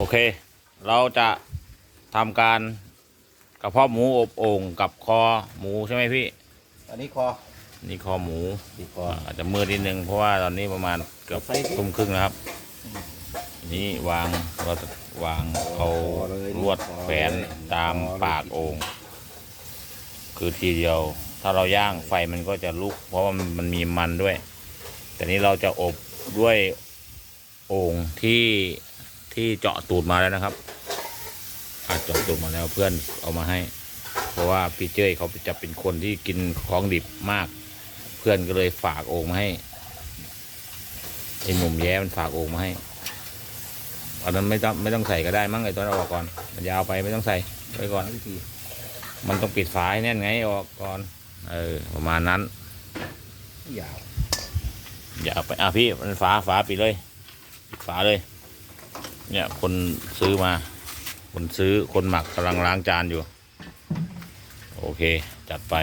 โอเค เราจะทำการกระเพาะหมูอบโอ่งกับคอหมูใช่ไหมพี่ อันนี้คอ นี่คอหมูดีคออ่าอาจจะมืดนิดนึงเพราะว่าตอนนี้ประมาณเกือบไฟที่ทุ่มครึ่งนะครับอันนี้วางเราจะวางเอาลวดแขวนตามปากโอ่งคือทีเดียว ถ้าเราย่างไฟมันก็จะลุก เพราะว่ามันมันมีมันด้วย แต่นี้เราจะอบด้วยโอ่งที่ ที่เจาะตูดมาแล้วนะครับอาจเจาะตูดมาแล้วเพื่อนเอามาให้ เพราะว่าพี่เจ้ยเขาจะเป็นคนที่กินของดิบมาก เพื่อนก็เลยฝากโอ่งมาให้ไอ้หนุ่มแย้มันฝากโอ่งมาให้อันนั้นไม่ต้องไม่ต้องใส่ก็ได้มั้งไอ้ตอนเอาออกก่อน มันยาวไปไม่ต้องใส่ไว้ก่อนวิธีมันต้องปิดฝาให้แน่นไงเอาออกก่อน เออ ประมาณนั้นยาวอย่าเอาไปอะพี่มันฝาฝาปิดเลยปิดฝาเลย เนี่ยคนซื้อมา คนซื้อคนหมักกำลังล้างจานอยู่ โอเค จัดไป